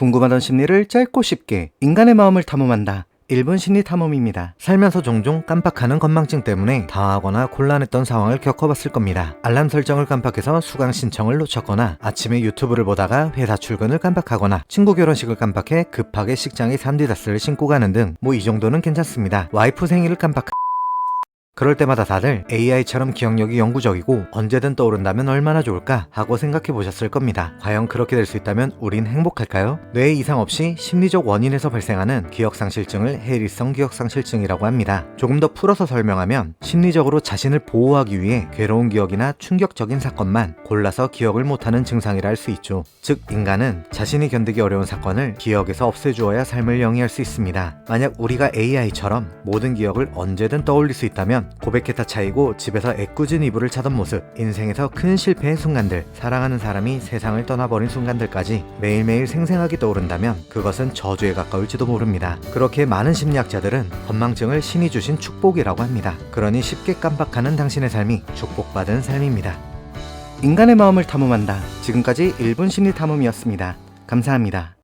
궁금하던 심리를 짧고 쉽게 인간의 마음을 탐험한다. 1분 심리 탐험입니다. 살면서 종종 깜빡하는 건망증 때문에 당하거나 곤란했던 상황을 겪어봤을 겁니다. 알람 설정을 깜빡해서 수강 신청을 놓쳤거나 아침에 유튜브를 보다가 회사 출근을 깜빡하거나 친구 결혼식을 깜빡해 급하게 식장에 산디다스를 신고 가는 등 뭐 이 정도는 괜찮습니다. 와이프 생일을 깜빡 그럴 때마다 다들 AI처럼 기억력이 영구적이고 언제든 떠오른다면 얼마나 좋을까 하고 생각해 보셨을 겁니다. 과연 그렇게 될 수 있다면 우린 행복할까요? 뇌에 이상 없이 심리적 원인에서 발생하는 기억상실증을 해리성 기억상실증이라고 합니다. 조금 더 풀어서 설명하면 심리적으로 자신을 보호하기 위해 괴로운 기억이나 충격적인 사건만 골라서 기억을 못하는 증상이라 할 수 있죠. 즉 인간은 자신이 견디기 어려운 사건을 기억에서 없애주어야 삶을 영위할 수 있습니다. 만약 우리가 AI처럼 모든 기억을 언제든 떠올릴 수 있다면 고백했다 차이고 집에서 애꿎은 이불을 차던 모습, 인생에서 큰 실패의 순간들, 사랑하는 사람이 세상을 떠나버린 순간들까지 매일매일 생생하게 떠오른다면 그것은 저주에 가까울지도 모릅니다. 그렇게 많은 심리학자들은 건망증을 신이 주신 축복이라고 합니다. 그러니 쉽게 깜빡하는 당신의 삶이 축복받은 삶입니다. 인간의 마음을 탐험한다. 지금까지 1분 심리 탐험이었습니다. 감사합니다.